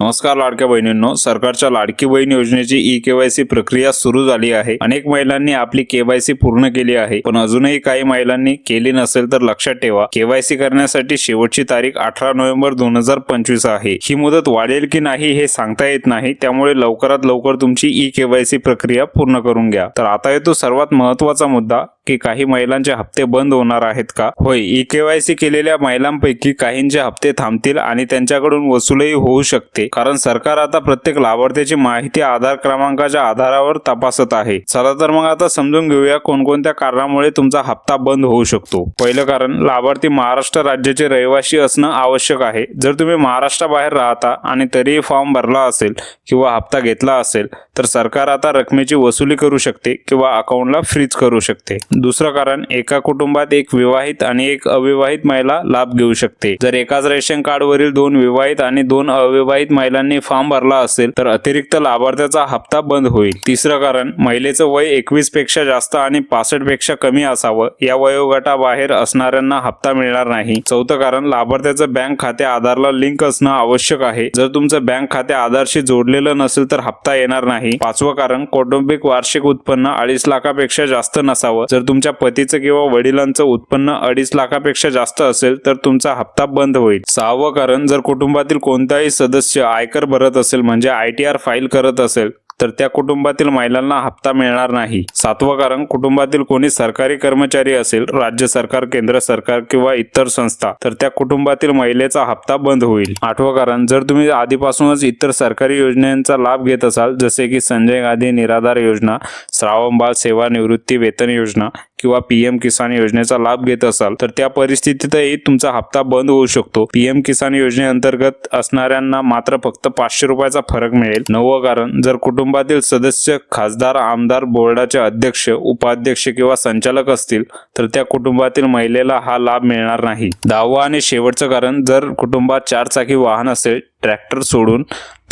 नमस्कार लाडक्या बहिणींनो. सरकारच्या लाडकी बहीण योजनेची ई केवायसी प्रक्रिया सुरू झाली आहे. अनेक महिलांनी आपली केवायसी पूर्ण केली आहे. पण अजूनही काही महिलांनी केली नसेल तर लक्षात ठेवा केवायसी करण्यासाठी शेवटची तारीख अठरा नोव्हेंबर दोन हजार पंचवीस आहे. ही मुदत वाढेल की नाही हे सांगता येत नाही. त्यामुळे लवकरात लवकर तुमची ई केवायसी प्रक्रिया पूर्ण करून घ्या. तर आता येतो सर्वात महत्त्वाचा मुद्दा की काही महिलांचे हप्ते बंद होणार आहेत का? होय ई केवायसी केलेल्या महिलांपैकी काहींचे हप्ते थांबतील आणि त्यांच्याकडून वसुलही होऊ शकते. कारण सरकार आता प्रत्येक लाभार्थ्याची माहिती आधार क्रमांकाच्या आधारावर तपासत आहे. चला तर मग आता समजून घेऊया कोणकोणत्या कारणामुळे तुमचा हप्ता बंद होऊ शकतो. पहिलं कारण लाभार्थी महाराष्ट्र राज्याचे रहिवासी असणं आवश्यक आहे. जर तुम्ही महाराष्ट्राबाहेर राहता आणि तरीही फॉर्म भरला असेल किंवा हप्ता घेतला असेल तर सरकार आता रकमेची वसुली करू शकते किंवा अकाउंटला फ्रीज करू शकते. दुसरं कारण एका कुटुंबात एक विवाहित आणि एक अविवाहित महिला लाभ घेऊ शकते. जर एकाच रेशन कार्डवरील दोन विवाहित आणि दोन अविवाहित महिलांनी फॉर्म भरला असेल तर अतिरिक्त लाभार्थ्याचा हप्ता बंद होईल. तिसरं कारण महिलेचं वय एकवीसपेक्षा जास्त आणि पासष्टपेक्षा कमी असावं. या वयोगटाबाहेर असणाऱ्यांना हप्ता मिळणार नाही. चौथं कारण लाभार्थ्याचं बँक खाते आधारला लिंक असणं आवश्यक आहे. जर तुमचं बँक खाते आधारशी जोडलेलं नसेल तर हप्ता येणार नाही. पाचवं कारण कौटुंबिक वार्षिक उत्पन्न अडीच लाखापेक्षा जास्त नसावं. जर तुमच्या पतीचं किंवा वडिलांचं उत्पन्न अडीच लाखापेक्षा जास्त असेल तर तुमचा हप्ता बंद होईल. सहावं कारण जर कुटुंबातील कोणताही सदस्य आयकर भरत असेल म्हणजे आय टी आर फाईल करत असेल तर त्या कुटुंबातील महिलांना हप्ता मिळणार नाही. सातवं कारण कुटुंबातील कोणी सरकारी कर्मचारी असेल राज्य सरकार केंद्र सरकार किंवा इतर संस्था तर त्या कुटुंबातील महिलेचा हप्ता बंद होईल. आठवं कारण जर तुम्ही आधीपासूनच इतर सरकारी योजनांचा लाभ घेत असाल जसे की संजय गांधी निराधार योजना श्रावण बाल सेवा निवृत्ती वेतन योजना किंवा पीएम किसान योजनेचा लाभ घेत असाल तर त्या परिस्थितीतही तुमचा हप्ता बंद होऊ शकतो. पीएम किसान योजनेअंतर्गत असणाऱ्यांना मात्र फक्त पाचशे रुपयाचा फरक मिळेल. नववं कारण जर कुटुंबातील सदस्य खासदार आमदार बोर्डाचे अध्यक्ष उपाध्यक्ष किंवा संचालक असतील तर त्या कुटुंबातील महिलेला हा लाभ मिळणार नाही. दहावं आणि शेवटचं कारण जर कुटुंबात चार चाकी वाहन असेल ट्रॅक्टर सोडून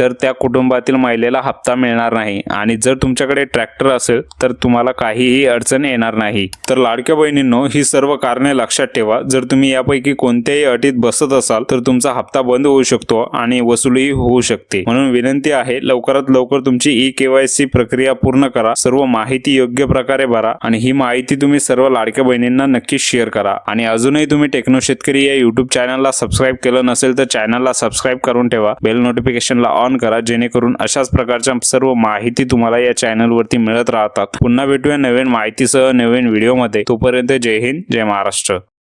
तर त्या कुटुंबातील महिलेला हप्ता मिळणार नाही. आणि जर तुमच्याकडे ट्रॅक्टर असेल तर तुम्हाला काहीही अडचण येणार नाही. तर लाडक्या बहिणींनो ही सर्व कारणे लक्षात ठेवा. जर तुम्ही यापैकी कोणत्याही अटीत बसत असाल तर तुमचा हप्ता बंद होऊ शकतो आणि वसुली होऊ शकते. म्हणून विनंती आहे लवकरात लवकर तुमची ई केवायसी प्रक्रिया पूर्ण करा. सर्व माहिती योग्य प्रकारे भरा आणि ही माहिती तुम्ही सर्व लाडक्या बहिणींना नक्की शेअर करा. आणि अजूनही तुम्ही टेक्नो शेतकरी या युट्यूब चॅनलला सबस्क्राईब केलं नसेल तर चॅनलला सबस्क्राईब करून ठेवा. ठेवा. बेल नोटिफिकेशनला ऑन करा जेणेकरून अशाच प्रकारच्या सर्व माहिती तुम्हाला या चॅनलवरती मिळत राहतात. पुन्हा भेटूया नवीन माहितीसह नवीन व्हिडिओमध्ये तोपर्यंत जय हिंद जय महाराष्ट्र.